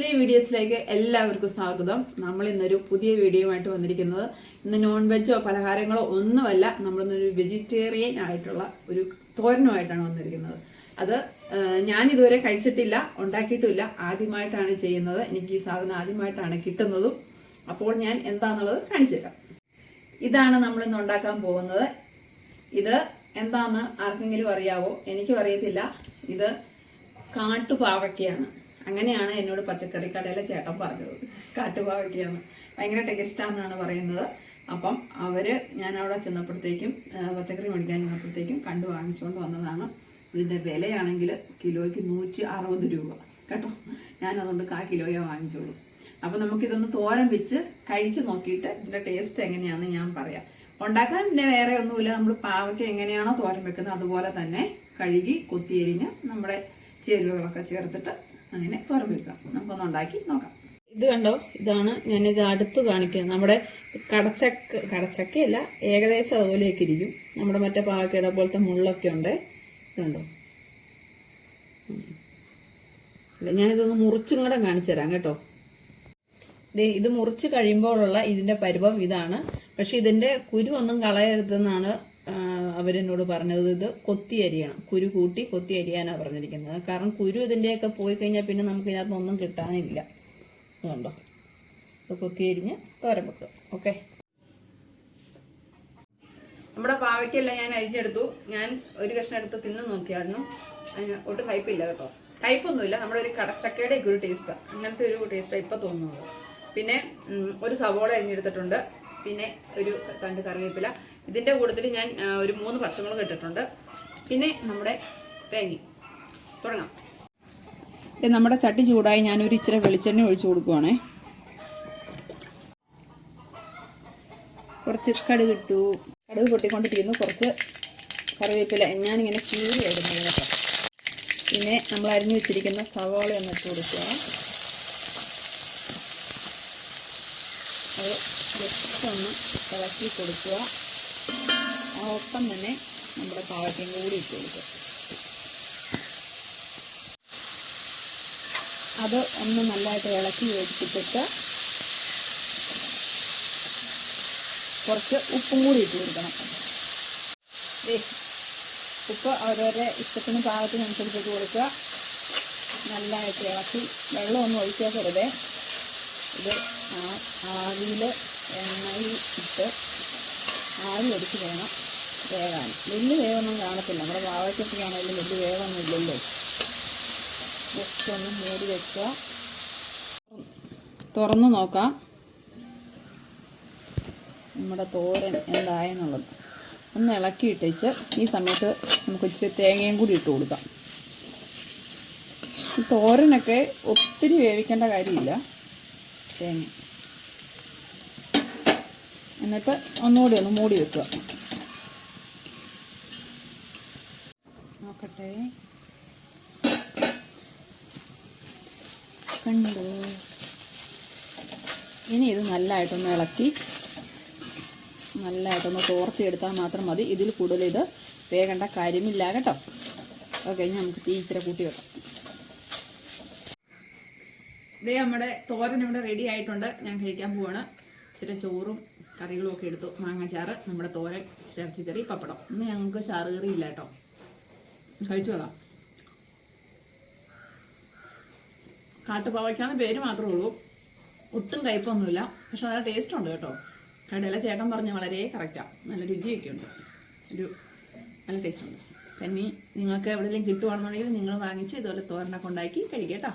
പുതിയ വീഡിയോസിലേക്ക് എല്ലാവർക്കും സ്വാഗതം. നമ്മൾ ഇന്നൊരു പുതിയ വീഡിയോയുമായിട്ട് വന്നിരിക്കുന്നത് ഇന്ന് നോൺ വെജോ പലഹാരങ്ങളോ ഒന്നുമല്ല. നമ്മളിന്നൊരു വെജിറ്റേറിയൻ ആയിട്ടുള്ള ഒരു തോരനുമായിട്ടാണ് വന്നിരിക്കുന്നത്. അത് ഞാൻ ഇതുവരെ കഴിച്ചിട്ടില്ല ഉണ്ടാക്കിയിട്ടുമില്ല ആദ്യമായിട്ടാണ് ചെയ്യുന്നത്. എനിക്ക് ഈ സാധനം ആദ്യമായിട്ടാണ് കിട്ടുന്നതും. അപ്പോൾ ഞാൻ എന്താണെന്നുള്ളത് കാണിച്ചു തരാം ഇതാണ് നമ്മൾ ഇന്ന് ഉണ്ടാക്കാൻ പോകുന്നത്. ഇത് എന്താന്ന് ആർക്കെങ്കിലും അറിയാവോ? എനിക്കും അറിയത്തില്ല. ഇത് കാട്ടുപാവയ്ക്കയാണ്. അങ്ങനെയാണ് എന്നോട് പച്ചക്കറി കടയിലെ ചേട്ടൻ പറഞ്ഞത്. കാട്ടുപാവയ്ക്കാന്ന് ഭയങ്കര ടേസ്റ്റാണെന്നാണ് പറയുന്നത്. അപ്പം അവർ ഞാൻ അവിടെ ചെന്നപ്പോഴത്തേക്കും പച്ചക്കറി മേടിക്കാൻ ചെന്നപ്പോഴത്തേക്കും കണ്ടു വാങ്ങിച്ചുകൊണ്ട് വന്നതാണ്. ഇതിന്റെ വിലയാണെങ്കിൽ കിലോയ്ക്ക് നൂറ്റി അറുപത് രൂപ. കേട്ടോ? ഞാൻ അതുകൊണ്ട് കാ കിലോയെ വാങ്ങിച്ചോളൂ. അപ്പം നമുക്കിതൊന്ന് തോരൻ വെച്ച് കഴിച്ച് നോക്കിയിട്ട് ഇതിന്റെ ടേസ്റ്റ് എങ്ങനെയാണെന്ന് ഞാൻ പറയാം. ഉണ്ടാക്കാൻ പിന്നെ വേറെ ഒന്നുമില്ല. നമ്മൾ പാവയ്ക്ക് എങ്ങനെയാണോ തോരൻ വെക്കുന്നത് അതുപോലെ തന്നെ കഴുകി കൊത്തിയരിഞ്ഞ് നമ്മുടെ ചേരുവകളൊക്കെ ചേർത്തിട്ട് അങ്ങനെ പുറമെ വെക്കാം നമുക്കൊന്ന് ഉണ്ടാക്കി നോക്കാം. ഇത് കണ്ടോ? ഇതാണ് ഞാനിത് അടുത്ത് കാണിക്കുന്നത്. നമ്മുടെ കടച്ചക്ക കടച്ചക്കയല്ല ഏകദേശം അതുപോലെയൊക്കെ ഇരിക്കും. നമ്മുടെ മറ്റേ പാവയ്ക്കയുടെ പോലത്തെ മുള്ളൊക്കെ ഉണ്ട്. ഇത് കണ്ടോ? ഉം. അല്ല ഞാനിതൊന്ന് മുറിച്ചും കൂടെ കാണിച്ചു തരാം കേട്ടോ. ഇത് മുറിച്ച് കഴിയുമ്പോഴുള്ള ഇതിന്റെ പരുവം ഇതാണ്. പക്ഷെ ഇതിന്റെ കുരു ഒന്നും കളയരുതെന്നാണ് അവരെന്നോട് പറഞ്ഞത് ഇത് കൊത്തി അരിയണം. കുരു കൂട്ടി കൊത്തി അരിയാനാണ് പറഞ്ഞിരിക്കുന്നത്. കാരണം കുരു ഇതിന്റെയൊക്കെ പോയി കഴിഞ്ഞാൽ പിന്നെ നമുക്ക് ഇതിനകത്തൊന്നും കിട്ടാനില്ല. അതുകൊണ്ടോ ഇത് കൊത്തി അരിഞ്ഞ് തോരൻ വെക്കുക ഓക്കെ? നമ്മുടെ പാവയ്ക്കല്ല ഞാൻ അരിഞ്ഞെടുത്തു. ഞാൻ ഒരു കഷ്ണം എടുത്ത് തിന്നു നോക്കിയായിരുന്നു. ഒട്ടും കയ്പില്ല കേട്ടോ. കയ്പൊന്നുമില്ല. നമ്മുടെ ഒരു കടച്ചക്കയുടെ ഒരു ടേസ്റ്റാണ് അങ്ങനത്തെ ഒരു ടേസ്റ്റാണ് ഇപ്പം തോന്നുന്നത്. പിന്നെ ഒരു സവോള അരിഞ്ഞെടുത്തിട്ടുണ്ട്. പിന്നെ ഒരു തണ്ട് കറിവേപ്പില. ഇതിന്റെ കൂട്ടത്തിൽ ഞാൻ ഒരു മൂന്ന് പച്ചമുളക് ഇട്ടിട്ടുണ്ട്. പിന്നെ നമ്മുടെ തേങ്ങ. തുടങ്ങാം. നമ്മുടെ ചട്ടി ചൂടായി ഞാനൊരു ഇച്ചിരി വെളിച്ചെണ്ണ ഒഴിച്ചു കൊടുക്കുവാണേ. കുറച്ച് കടുക് ഇട്ടു. കടുക് പൊട്ടിക്കൊണ്ടിരിക്കുന്നു. കുറച്ച് കറിവേപ്പില. ഞാനിങ്ങനെ ചീരി ഇടുന്നത് കേട്ടോ. പിന്നെ നമ്മൾ അരിഞ്ഞു വെച്ചിരിക്കുന്ന സവാള ഒന്ന് ഇട്ട് കൊടുക്കുക. അത് ജസ്റ്റ് ഒന്ന് ഇളക്കി കൊടുക്കുക. ഒപ്പം തന്നെ നമ്മുടെ പാവയ്ക്കും കൂടി ഇട്ട് കൊടുക്കും. അത് ഒന്ന് നല്ലതായിട്ട് ഇളക്കി യോജിപ്പിച്ചിട്ട് കുറച്ച് ഉപ്പും കൂടി ഇട്ട് കൊടുക്കണം. ഉപ്പ് അവരവരുടെ ഇഷ്ടത്തിന് പാകത്തിനനുസരിച്ചിട്ട് കൊടുക്കുക. നല്ലതായിട്ട് ഇളക്കി. വെള്ളം വെള്ളമൊന്നും ഒഴിച്ചേക്കരുതേ. ഇത് ആവിയിൽ എണ്ണയിൽ ഇട്ട് ആവി അടിച്ച് വേണം വേകാൻ വലിയ വേവൊന്നും കാണത്തില്ല. നമ്മുടെ പാവയ്ക്കൊക്കെ ആണെങ്കിലും വലിയ വേവൊന്നും ഇല്ലല്ലോ. ജസ്റ്റ് ഒന്ന് മൂടി വെക്കുക. തുറന്നു നോക്കാം. നമ്മുടെ തോരൻ എന്തായെന്നുള്ളത്. ഒന്ന് ഇളക്കി ഇട്ടേച്ച് ഈ സമയത്ത് നമുക്ക് ഇച്ചിരി തേങ്ങയും കൂടി ഇട്ട് കൊടുക്കാം. തോരനൊക്കെ ഒത്തിരി വേവിക്കേണ്ട കാര്യമില്ല. തേങ്ങ. എന്നിട്ട് ഒന്നുകൂടി ഒന്ന് മൂടി വെക്കുക. നോക്കട്ടെ. കണ്ടു? ഇനി ഇത് നല്ലതായിട്ടൊന്ന് ഇളക്കി നല്ലതായിട്ടൊന്ന് തോർത്തിയെടുത്താൽ മാത്രം മതി. ഇതിൽ കൂടുതൽ ഇത് വേകേണ്ട കാര്യമില്ല കേട്ടോ. ഓക്കെ ഇനി നമുക്ക് തീ ഇച്ചിരി കൂട്ടി വെക്കാം. ഇതേ നമ്മുടെ തോരൻ ഇവിടെ റെഡി ആയിട്ടുണ്ട്. ഞാൻ കഴിക്കാൻ പോവാണ്. ഇച്ചിരി ചോറും കറികളും ഒക്കെ എടുത്തു. മാങ്ങാച്ചാറ് നമ്മുടെ തോരൻ ഇറച്ചിക്കറി പപ്പടം. ഇന്ന് ഞങ്ങൾക്ക് ചാറ് കറി ഇല്ല കേട്ടോ. കഴിച്ചു നോക്കാം. കാട്ടുപാവയ്ക്കാന്ന് പേര് മാത്രമേ ഉള്ളൂ. ഒട്ടും കയ്പൊന്നുമില്ല. പക്ഷെ നല്ല ടേസ്റ്റ് ഉണ്ട് കേട്ടോ. കടല ചേട്ടൻ പറഞ്ഞ വളരെ കറക്റ്റാണ് നല്ല രുചിയൊക്കെ ഉണ്ട്. ഒരു നല്ല ടേസ്റ്റ് ഉണ്ട്. പിന്നെ നിങ്ങൾക്ക് എവിടെയെങ്കിലും കിട്ടുവാണെന്നുണ്ടെങ്കിൽ നിങ്ങൾ വാങ്ങിച്ച് ഇതുപോലെ തോരനൊക്കെ ഉണ്ടാക്കി കഴിക്കട്ടോ